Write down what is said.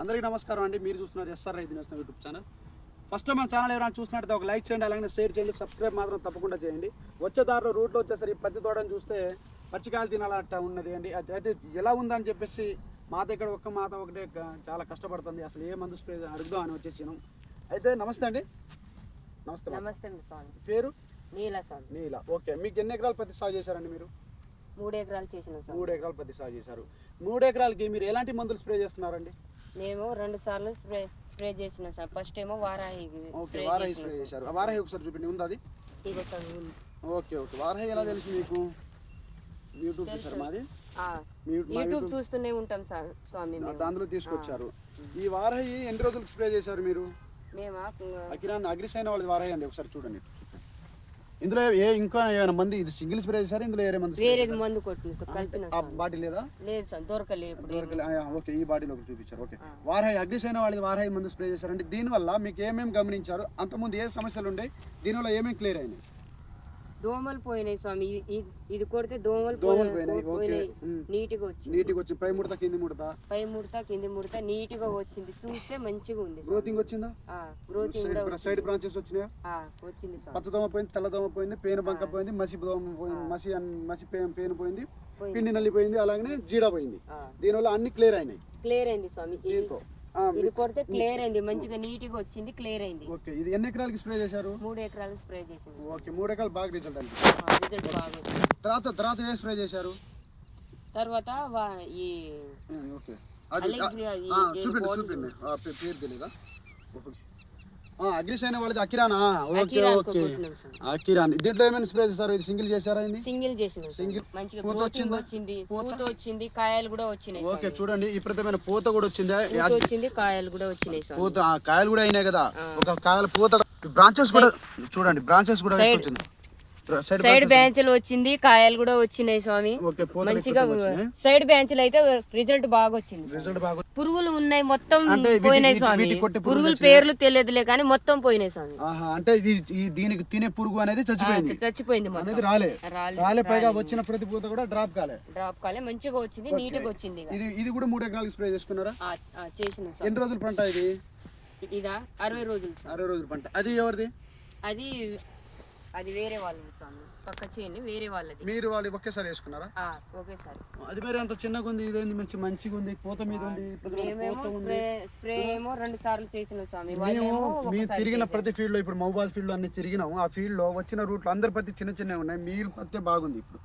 అందరికీ నమస్కారం అండి. మీరు చూస్తున్నారు SR Raithu Nestham YouTube channel. First మన ఛానల్ ఎవరైనా చూసినట్టు ఒక లైక్ చేయండి అలాగే షేర్ చేయండి సబ్స్క్రైబ్ మాత్రం తప్పకుండా చేయండి. వచ్చే దారిలో రూట్లో వచ్చేసరికి పత్తి తోటని చూస్తే పచ్చికాయలు తినాలట ఉన్నది అండి. అయితే ఎలా ఉందని చెప్పేసి మాత ఇక్కడ ఒక్క మాత ఒకటే చాలా కష్టపడుతుంది. అసలు ఏ మందు స్ప్రే అడుగుదాం అని వచ్చేసినాం. అయితే నమస్తే అండి. నమస్తే. నమస్తే అండి స్వామి. పేరు? నీల స్వామి. నీల. ఓకే. మీకు ఎన్ని ఎకరాలు పత్తి సాగు చేశారండి మీరు? మూడు ఎకరాలు చేసిన మూడు ఎకరాలు పత్తి సాగు చేశారు. మూడు ఎకరాలకి మీరు ఎలాంటి మందులు స్ప్రే చేస్తున్నారండి? మేము రెండు సార్లు స్ప్రే స్ప్రే చేసిన స్వామి ఫస్ట్ ఏమో వారాహి ఓకే వారాహి స్ప్రే చేశారు. వారాహి ఒకసారి చూపిండి ఉంది అది? ఇగో ఉంది. Okay okay. వారాహి ఎలా తెలుసు మీకు? యూట్యూబ్ చూసారు మాది? ఆ, మీ మా యూట్యూబ్ చూస్తూనే ఉంటాం స్వా- స్వామి మేము. అందులో తీసుకొచ్చారు. ఈ వారాహి ఎన్ని రోజులకు స్ప్రే చేశారు మీరు? మేమా? అకిరాన్ అగ్రిసైన వాళ్ళది వారాహి అండి. ఒకసారి చూడండి ఇటు చూడండి. ఇందులో ఏ ఇంకా ఏమైనా మంది ఇది సింగిల్ స్ప్రే చేశారు? ఇందులో వేరే మంది మందు కొట్టి కలిపిన ఆ బాటి లేదా? లేదు స్వామి దొరకలే ఇప్పుడు దొరకలే. ఆ, ఓకే ఈ బాడీలో ఒకటి చూపించారు. ఓకే. వారాహి అగ్రిసైన వాళ్ళది వారాహి మందు స్ప్రే చేశారంటే దీనివల్ల మీకు ఏమేమి గమనించారు? అంతకుముందు ఏ సమస్యలు ఉండే? దీనివల్ల ఏమేమి క్లియర్ అయినాయి? దోమలు పోయినాయి స్వామి. ఇది కొడితే దోమలు పోయినాయి. నీట్గా వచ్చింది. నీట్గా వచ్చి పై ముడత కింది ముడత? పై ముడత కింది ముడత నీట్గా వచ్చింది. చూస్తే మంచిగా ఉంది. గ్రోతింగ్ వచ్చిందా? గ్రోతింగ్ సైడ్ బ్రాంచెస్ వచ్చినాయా? వచ్చింది స్వామి. పచ్చదోమ పోయింది తెల్లదోమ పోయింది పేను బంక పోయింది మసి దోమ పోయింది మసి మసి పే- పేను పోయింది పోయింది. పిండి నల్లిపోయింది అలాగనే జీడ పోయింది. దీనివల్ల అన్ని క్లియర్ అయినాయి. క్లియర్ అయింది స్వామి. ఇది- కొడితే క్లియర్ అయింది మంచిగా నీట్గా వచ్చింది క్లియర్ అయింది. ఓకే ఇది ఎన్ని ఎకరాలకి స్ప్రే చేశారు? మూడు ఎకరాలు స్ప్రే చేసింది ఓకే మూడు ఎకరాలు బాగా రిజల్ట్ అండి. రిజల్ట్ బాగుంది తర్వాత తర్వాత ఏ స్ప్రే చేశారు? తర్వాత ఈ ఓకే. అది చూపిండి పేరు. ఆ, అగ్రిసైన వాళ్ళది అకిరానా ఓకే ఓకే. అకిరాన్ దీంట్లో ఏమైనా స్ప్రే చేశారు ఇది సింగిల్ చేశారా ఇది సింగిల్ చేసిన Single. మంచిగా పూత వచ్చిందా? వచ్చింది పూత? వచ్చింది కాయలు కూడా వచ్చినాయి ఓకే. చూడండి విపరీతమైన పూత కూడా వచ్చింది? వచ్చింది కాయలు కూడా వచ్చినాయి పూత కాయలు కూడా అయినాయి కదా. ఒక కాయల పూత బ్రాంచెస్ కూడా చూడండి బ్రాంచెస్ కూడా వచ్చింది? సైడ్ బ్యాంచులు వచ్చింది. కాయలు కూడా వచ్చినాయి స్వామి. మంచిగా సైడ్ బ్యాంచులు అయితే రిజల్ట్ బాగా వచ్చింది. పురుగులు ఉన్నాయి మొత్తం పోయినాయి స్వామి. పురుగులు? పేర్లు తెలియదులే కానీ మొత్తం పోయినాయి స్వామి. అంటే దీనికి తినే పురుగు అనేది చచ్చిపోయింది. చచ్చిపోయింది అనేది రాలే. పైగా వచ్చిన ప్రతి పూత కూడా డ్రాప్ కాలే. డ్రాప్ కాలే మంచిగా వచ్చింది నీట్గా వచ్చింది. ఇది ఇది కూడా మూడు ఎకరాలకు స్ప్రే చేసుకున్నారా చేసిన. ఎన్ని రోజుల పంట ఇది? ఇదా అరవై రోజులు. అరవై రోజుల పంట. అది ఎవరిది? అది అది వేరే వాళ్ళది స్వామి. పక్క చేయండి వేరే వాళ్ళది. మీరు వాళ్ళు ఒకేసారి వేసుకున్నారా? ఆ, ఒకేసారి. అది మరి అంత చిన్నగా ఉంది ఇదేంది మంచి మంచిగా ఉంది పూత మీద ఉంది ఇప్పుడు మేమేమో పూత ఉంది. స్ప్రే స్ప్రే ఏమో రెండు సార్లు చేసిన స్వామి. మేము వాళ్ళేమో ఒకసారి తిరిగిన చేశారు. ప్రతి ఫీల్డ్లో ఇప్పుడు మహబాద్ ఫీల్డ్లో అన్ని తిరిగినాము. ఆ ఫీల్డ్లో వచ్చిన రూట్లు అందరి పత్తి చిన్న చిన్నవి ఉన్నాయి. మీరు పత్తి బాగుంది ఇప్పుడు.